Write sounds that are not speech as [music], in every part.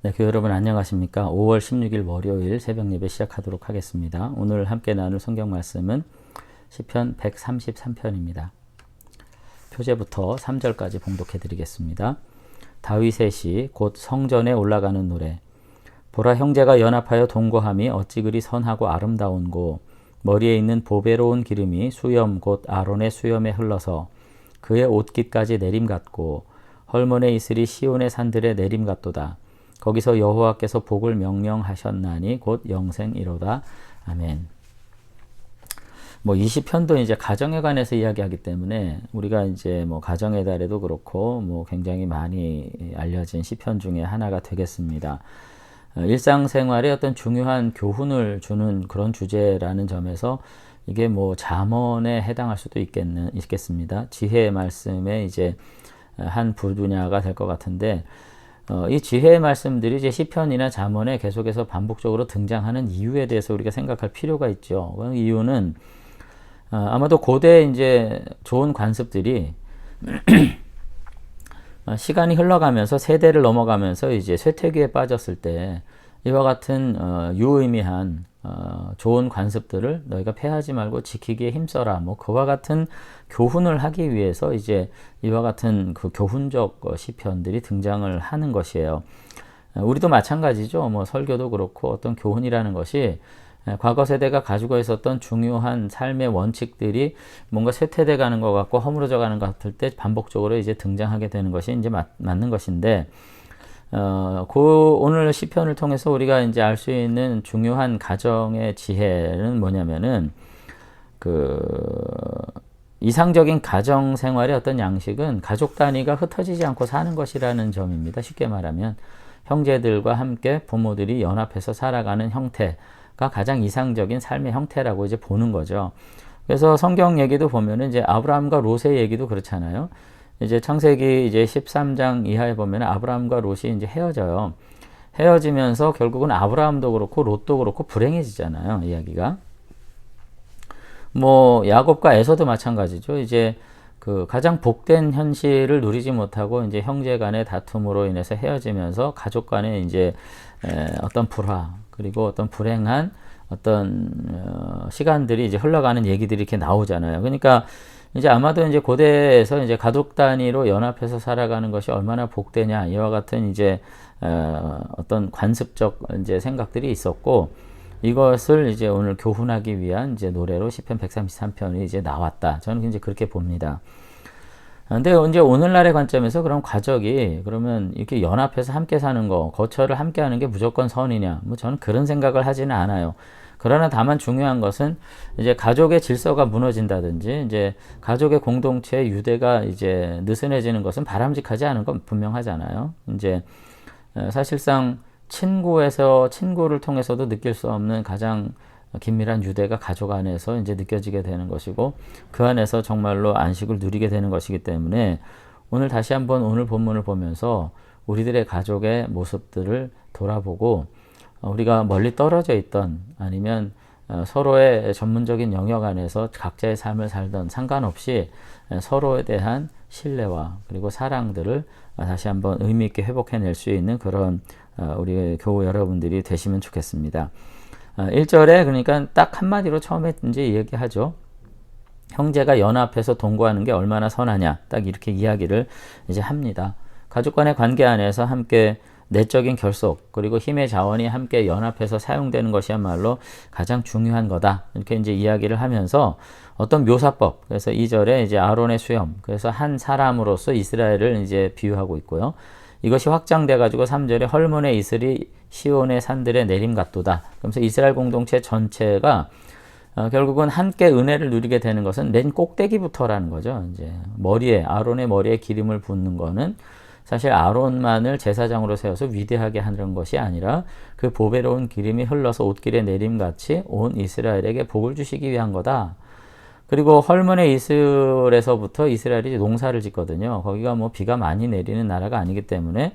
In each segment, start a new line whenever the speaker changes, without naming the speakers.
네, 교회 여러분 안녕하십니까? 5월 16일 월요일 새벽 예배 시작하도록 하겠습니다. 오늘 함께 나눌 성경 말씀은 시편 133편입니다. 표제부터 3절까지 봉독해 드리겠습니다. 다윗의 시곧 성전에 올라가는 노래 보라 형제가 연합하여 동거함이 어찌 그리 선하고 아름다운고 머리에 있는 보배로운 기름이 수염 곧 아론의 수염에 흘러서 그의 옷깃까지 내림 같고 헐몬에 이슬이 시온의 산들에 내림 같도다. 거기서 여호와께서 복을 명령하셨나니 곧 영생이로다. 아멘. 뭐 20편도 이제 가정에 관해서 이야기하기 때문에 우리가 이제 뭐 가정의 달에도 그렇고 뭐 굉장히 많이 알려진 시편 중에 하나가 되겠습니다. 어, 일상생활에 어떤 중요한 교훈을 주는 그런 주제라는 점에서 이게 뭐 잠언에 해당할 수도 있겠는 있겠습니다. 지혜의 말씀에 이제 한 분야가 될 것 같은데 어, 이 지혜의 말씀들이 이제 시편이나 잠언에 계속해서 반복적으로 등장하는 이유에 대해서 우리가 생각할 필요가 있죠. 그 이유는 어, 아마도 고대 이제 좋은 관습들이 [clears throat] 어, 시간이 흘러가면서 세대를 넘어가면서 이제 쇠퇴기에 빠졌을 때 이와 같은 어, 유의미한 어, 좋은 관습들을 너희가 패하지 말고 지키기에 힘써라. 뭐 그와 같은 교훈을 하기 위해서 이제 이와 같은 그 교훈적 어, 시편들이 등장을 하는 것이에요. 어, 우리도 마찬가지죠. 뭐 설교도 그렇고 어떤 교훈이라는 것이 과거 세대가 가지고 있었던 중요한 삶의 원칙들이 뭔가 쇠퇴돼 가는 것 같고 허물어져 가는 것 같을 때 반복적으로 이제 등장하게 되는 것이 이제 맞, 맞는 것인데 어, 그 오늘 시편을 통해서 우리가 이제 알 수 있는 중요한 가정의 지혜는 뭐냐면은 그 이상적인 가정 생활의 어떤 양식은 가족 단위가 흩어지지 않고 사는 것이라는 점입니다. 쉽게 말하면 형제들과 함께 부모들이 연합해서 살아가는 형태가 가장 이상적인 삶의 형태라고 이제 보는 거죠. 그래서 성경 얘기도 보면은 이제 아브라함과 롯의 얘기도 그렇잖아요. 이제 창세기 이제 13장 이하에 보면 아브라함과 롯이 이제 헤어져요. 헤어지면서 결국은 아브라함도 그렇고 롯도 그렇고 불행해지잖아요. 이야기가. 뭐 야곱과 에서도 마찬가지죠. 이제 그 가장 복된 현실을 누리지 못하고 이제 형제 간의 다툼으로 인해서 헤어지면서 가족 간의 이제 어떤 불화 그리고 어떤 불행한 어떤 어, 시간들이 이제 흘러가는 얘기들이 이렇게 나오잖아요. 그러니까 이제 아마도 이제 고대에서 이제 가족 단위로 연합해서 살아가는 것이 얼마나 복되냐 이와 같은 이제 어, 어떤 관습적 이제 생각들이 있었고 이것을 이제 오늘 교훈하기 위한 이제 노래로 시편 133편이 이제 나왔다. 저는 이제 그렇게 봅니다. 근데 이제 오늘날의 관점에서 그럼 가족이 그러면 이렇게 연합해서 함께 사는 거, 거처를 함께 하는 게 무조건 선이냐? 뭐 저는 그런 생각을 하지는 않아요. 그러나 다만 중요한 것은 이제 가족의 질서가 무너진다든지 이제 가족의 공동체 유대가 이제 느슨해지는 것은 바람직하지 않은 건 분명하잖아요. 이제 사실상 친구에서 친구를 통해서도 느낄 수 없는 가장 긴밀한 유대가 가족 안에서 이제 느껴지게 되는 것이고 그 안에서 정말로 안식을 누리게 되는 것이기 때문에 오늘 다시 한번 오늘 본문을 보면서 우리들의 가족의 모습들을 돌아보고 어, 우리가 멀리 떨어져 있던 아니면 어, 서로의 전문적인 영역 안에서 각자의 삶을 살던 상관없이 서로에 대한 신뢰와 그리고 사랑들을 다시 한번 의미 있게 회복해낼 수 있는 그런 어, 우리 교우 여러분들이 되시면 좋겠습니다. 1절에 그러니까 딱 한마디로 처음에 이제 얘기하죠. 형제가 연합해서 동거하는 게 얼마나 선하냐. 딱 이렇게 이야기를 이제 합니다. 가족 간의 관계 안에서 함께 내적인 결속 그리고 힘의 자원이 함께 연합해서 사용되는 것이야말로 가장 중요한 거다. 이렇게 이제 이야기를 하면서 어떤 묘사법 그래서 2절에 이제 아론의 수염 그래서 한 사람으로서 이스라엘을 이제 비유하고 있고요. 이것이 확장돼 가지고 3절에 헐몬의 이슬이 시온의 산들의 내림 같도다. 그러면서 이스라엘 공동체 전체가 어, 결국은 함께 은혜를 누리게 되는 것은 맨 꼭대기부터라는 거죠. 이제 머리에 아론의 머리에 기름을 붓는 거는 사실 아론만을 제사장으로 세워서 위대하게 하는 것이 아니라 그 보배로운 기름이 흘러서 옷길에 내림같이 온 이스라엘에게 복을 주시기 위한 거다. 그리고 헐몬의 이슬에서부터 이스라엘이 농사를 짓거든요. 거기가 뭐 비가 많이 내리는 나라가 아니기 때문에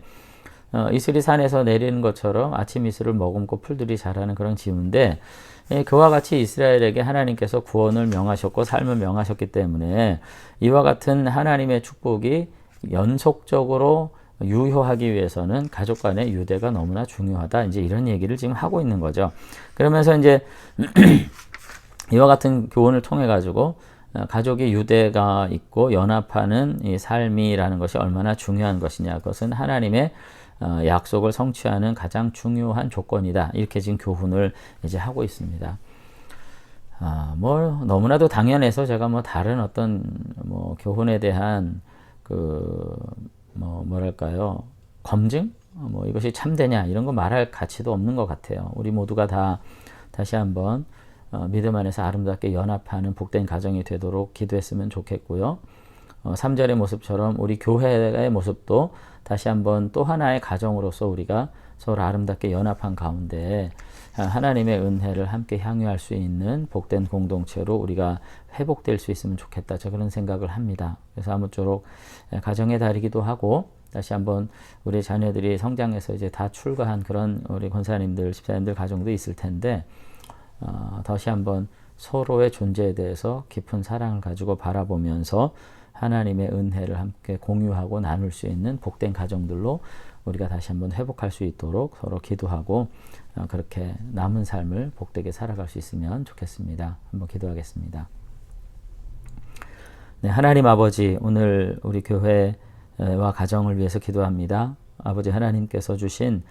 어, 이슬이 산에서 내리는 것처럼 아침 이슬을 머금고 풀들이 자라는 그런 지문데 예, 그와 같이 이스라엘에게 하나님께서 구원을 명하셨고 삶을 명하셨기 때문에 이와 같은 하나님의 축복이 연속적으로 유효하기 위해서는 가족 간의 유대가 너무나 중요하다. 이제 이런 얘기를 지금 하고 있는 거죠. 그러면서 이제 [clears throat] 이와 같은 교훈을 통해 가지고 어, 가족이 유대가 있고 연합하는 이 삶이라는 것이 얼마나 중요한 것이냐. 그것은 하나님의 어, 약속을 성취하는 가장 중요한 조건이다. 이렇게 지금 교훈을 이제 하고 있습니다. 아, 뭐 너무나도 당연해서 제가 뭐 다른 어떤 뭐 교훈에 대한 그 뭐 뭐랄까요 검증 뭐 이것이 참되냐 이런 거 말할 가치도 없는 것 같아요. 우리 모두가 다 다시 한번 어, 믿음 안에서 아름답게 연합하는 복된 가정이 되도록 기도했으면 좋겠고요. 어, 3절의 모습처럼 우리 교회의 모습도 다시 한번 또 하나의 가정으로서 우리가 서로 아름답게 연합한 가운데 하나님의 은혜를 함께 향유할 수 있는 복된 공동체로 우리가 회복될 수 있으면 좋겠다. 저 그런 생각을 합니다. 그래서 아무쪼록 가정의 달이기도 하고 다시 한번 우리 자녀들이 성장해서 이제 다 출가한 그런 우리 권사님들, 집사님들 가정도 있을 텐데 어, 다시 한번 서로의 존재에 대해서 깊은 사랑을 가지고 바라보면서 하나님의 은혜를 함께 공유하고 나눌 수 있는 복된 가정들로 우리가 다시 한번 회복할 수 있도록 서로 기도하고 어, 그렇게 남은 삶을 복되게 살아갈 수 있으면 좋겠습니다. 한번 기도하겠습니다. 네, 하나님 아버지, 오늘 우리 교회와 가정을 위해서 기도합니다. 아버지 하나님께서 주신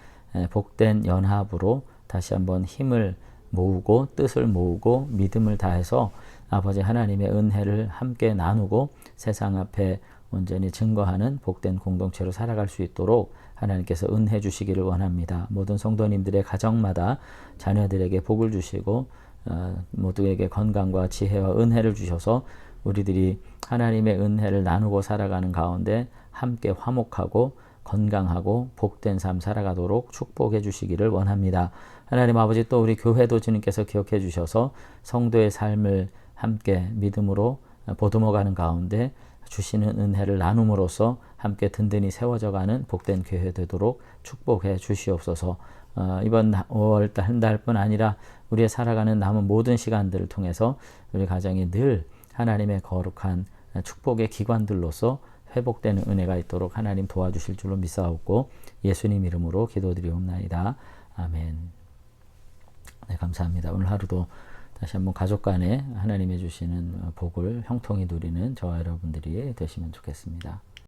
복된 연합으로 다시 한번 힘을 모으고 뜻을 모으고 믿음을 다해서 아버지 하나님의 은혜를 함께 나누고 세상 앞에 온전히 증거하는 복된 공동체로 살아갈 수 있도록 하나님께서 은혜 주시기를 원합니다. 모든 성도님들의 가정마다 자녀들에게 복을 주시고 어, 모두에게 건강과 지혜와 은혜를 주셔서 우리들이 하나님의 은혜를 나누고 살아가는 가운데 함께 화목하고 건강하고 복된 삶 살아가도록 축복해 주시기를 원합니다. 하나님 아버지 또 우리 교회도 주님께서 기억해 주셔서 성도의 삶을 함께 믿음으로 보듬어가는 가운데 주시는 은혜를 나눔으로써 함께 든든히 세워져 가는 복된 교회 되도록 축복해 주시옵소서. 어, 이번 5월달 한 달뿐 아니라 우리의 살아가는 남은 모든 시간들을 통해서 우리 가정이 늘 하나님의 거룩한 축복의 기관들로서 회복되는 은혜가 있도록 하나님 도와주실 줄로 믿사옵고 예수님 이름으로 기도드리옵나이다. 아멘. 네, 감사합니다. 오늘 하루도 다시 한번 가족 간에 하나님의 주시는 복을 형통히 누리는 저와 여러분들이 되시면 좋겠습니다.